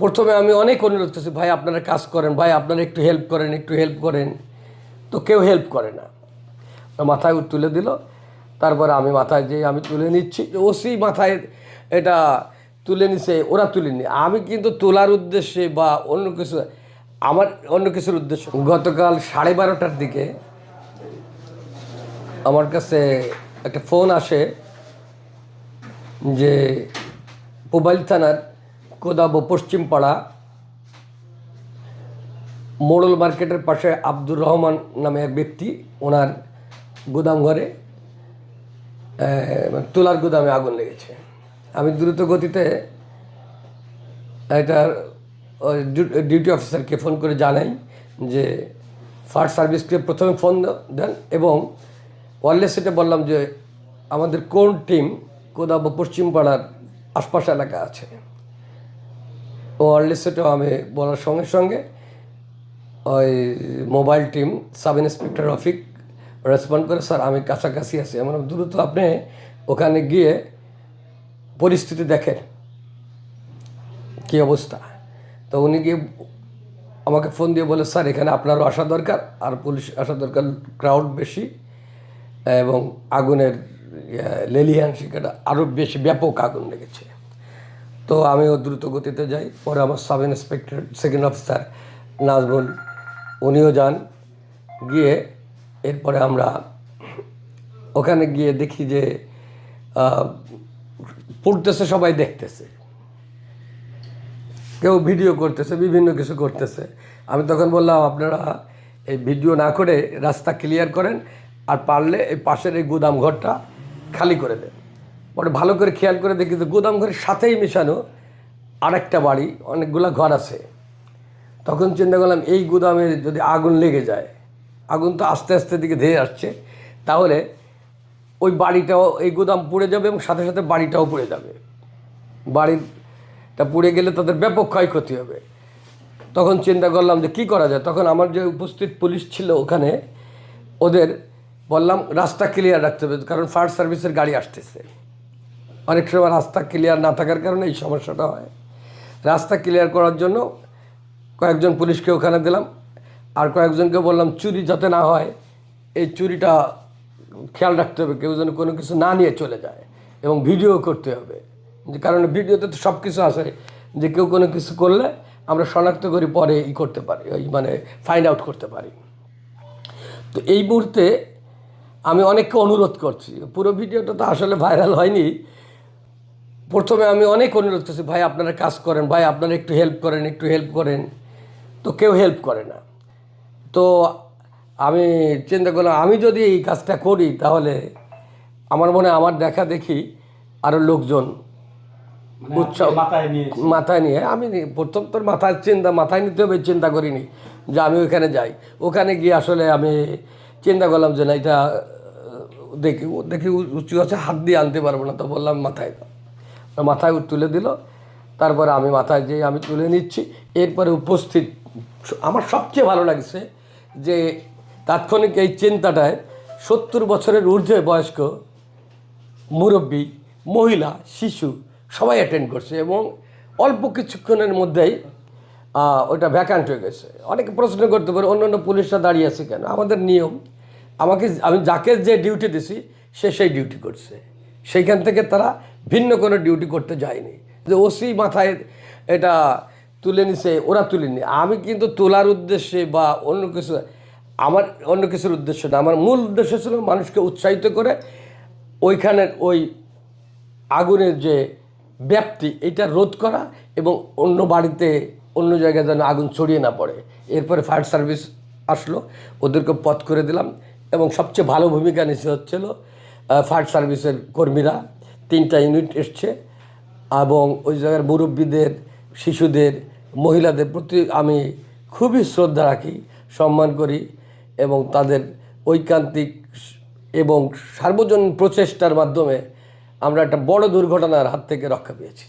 প্রথমে আমি অনেক অনুরোধ করছি, ভাই, আপনারা কাজ করেন, ভাই, আপনারা একটু হেল্প করেন, একটু হেল্প করেন। তো কেউ হেল্প করে না। মাথায় তুলে দিল। তারপরে আমি মাথায় যে আমি তুলে নিচ্ছি ওসি মাথায় এটা তুলে নিছে, ওরা তুলে নি। আমি কিন্তু তোলার উদ্দেশ্যে বা অন্য কিছু, আমার অন্য কিছুর উদ্দেশ্য গতকাল সাড়ে বারোটার দিকে আমার কাছে একটা ফোন আসে যে, মোবাইল থানার কোদাবো পশ্চিমপাড়া, মোড়ল মার্কেটের পাশে আব্দুর রহমান নামে এক ব্যক্তি, ওনার গুদাম ঘরে তুলার গুদামে আগুন লেগেছে। আমি দ্রুত গতিতে এটার ডিউটি অফিসারকে ফোন করে জানাই যে ফায়ার সার্ভিসকে প্রথমে ফোন দেন এবং ওয়ারলেস সেটে বললাম যে, আমাদের কোন টিম কোদাবো পশ্চিমপাড়ার আশপাশ এলাকা আছে। ও ওয়ারলেস সেটেও আমি বলার সঙ্গে সঙ্গে ওই mobile team sub inspector Rafiq respond করে, স্যার, আমি কাছাকাছি আছি। আমার দ্রুত আপনি ওখানে গিয়ে পরিস্থিতি দেখেন। কী অবস্থা? তো উনি গিয়ে আমাকে ফোন দিয়ে বলে, স্যার, এখানে আপনারও আসা দরকার, আর পুলিশ আসা দরকার ক্রাউড বেশি এবং আগুনের লেলিয়ান শিকাটা আরও বেশি, ব্যাপক আগুন লেগেছে। তো আমিও দ্রুত গতিতে যাই। পরে আমার sub inspector second officer Nazmul, উনিও যান। গিয়ে এরপরে আমরা ওখানে গিয়ে দেখি যে পড়তেছে, সবাই দেখতেছে। কেউ ভিডিও করতেছে, বিভিন্ন কিছু করতেছে। আমি তখন বললাম, আপনারা এই ভিডিও না করে রাস্তা ক্লিয়ার করেন, আর পারলে এই পাশের এই গুদাম ঘরটা খালি করে দেন। পরে ভালো করে খেয়াল করে দেখি যে গুদাম ঘরের সাথেই মেশানো আরেকটা বাড়ি, অনেকগুলো ঘর আছে। তখন চিন্তা করলাম, এই গুদামে যদি আগুন লেগে যায়, আগুন তো আস্তে আস্তে দিকে ধেয়ে আসছে, তাহলে ওই বাড়িটাও, এই গুদাম পুড়ে যাবে এবং সাথে সাথে বাড়িটাও পুড়ে যাবে। বাড়িটা পুড়ে গেলে তাদের ব্যাপক ক্ষয়ক্ষতি হবে। তখন চিন্তা করলাম যে কী করা যায়? তখন আমার যে উপস্থিত পুলিশ ছিল ওখানে, ওদের বললাম, রাস্তা ক্লিয়ার রাখতে হবে, কারণ ফায়ার সার্ভিসের গাড়ি আসতেছে। অনেক সময় রাস্তা ক্লিয়ার না থাকার কারণে এই সমস্যাটা হয়। রাস্তা ক্লিয়ার করার জন্য কয়েকজন পুলিশকে ওখানে দিলাম। আর কয়েকজনকে বললাম, চুরি যাতে না হয়, এই চুরিটা খেয়াল রাখতে হবে। কেউ যেন কোনো কিছু না নিয়ে চলে যায় এবং ভিডিও করতে হবে। কারণ ভিডিওতে তো সব কিছু আছে যে কেউ কোনো কিছু করলে আমরা শনাক্ত করি, পরে ই করতে পারি, ওই মানে ফাইন্ড আউট করতে পারি। তো এই মুহূর্তে আমি অনেককে অনুরোধ করছি। পুরো ভিডিওটা তো আসলে ভাইরাল হয়নি। প্রথমে আমি অনেক অনুরোধ করছি ভাই আপনারা কাজ করেন ভাই আপনারা একটু হেল্প করেন একটু হেল্প করেন। তো কেউ হেল্প করে না। তো আমি চিন্তা করলাম আমি যদি এই কাজটা করি তাহলে আমার মনে হয় আমার দেখা দেখি আরও লোকজন মানে উৎসাহ মাথায় নিয়ে মাথায় নিয়ে আমি প্রথম তোর মাথায় চিন্তা মাথায় নিতে হবে চিন্তা করিনি যে আমি ওখানে যাই। ওখানে গিয়ে আসলে আমি চিন্তা করলাম যে না এটা দেখি ও দেখি উঁচু আছে হাত দিয়ে আনতে পারব না তো বললাম মাথায় মাথায় তুলে দিল। তারপরে আমি মাথায় যেয়ে আমি তুলে নিচ্ছি। এরপরে উপস্থিত, আমার সবচেয়ে ভালো লাগছে যে তাৎক্ষণিক এই চিন্তাটায় সত্তর বছরের ঊর্ধ্বে বয়স্ক মুরব্বী, মহিলা, শিশু সবাই অ্যাটেন্ড করছে এবং অল্প কিছুক্ষণের মধ্যেই ওটা ভ্যাকান্ট হয়ে গেছে। অনেকে প্রশ্ন করতে পারে অন্য অন্য পুলিশরা দাঁড়িয়ে আছে কেন? আমাদের নিয়ম, আমাকে আমি যাকে যে ডিউটি দিছি, সে সেই ডিউটি করছে। সেইখান থেকে তারা ভিন্ন কোনো ডিউটি করতে যায়নি। যে ওসি মাথায় এটা তুলে নিছে, ওরা তুলেনি। আমি কিন্তু তোলার উদ্দেশ্যে বা অন্য কিছু, আমার অন্য কিছুর উদ্দেশ্য না। আমার মূল উদ্দেশ্য ছিল মানুষকে উৎসাহিত করে ওইখানের ওই আগুনের যে ব্যাপ্তি, এটা রোধ করা এবং অন্য বাড়িতে অন্য জায়গায় যেন আগুন ছড়িয়ে না পড়ে। এরপরে ফায়ার সার্ভিস আসলো, ওদেরকে পথ করে দিলাম এবং সবচেয়ে ভালো ভূমিকা নিচ্ছে হচ্ছিল ফায়ার সার্ভিসের কর্মীরা। তিনটা ইউনিট এসছে এবং ওই জায়গার মুরব্বীদের, শিশুদের, মহিলাদের প্রতি আমি খুবই শ্রদ্ধা রাখি, সম্মান করি এবং তাদের ঐকান্তিক এবং সার্বজনীন প্রচেষ্টার মাধ্যমে আমরা একটা বড় দুর্ঘটনার হাত থেকে রক্ষা পেয়েছি।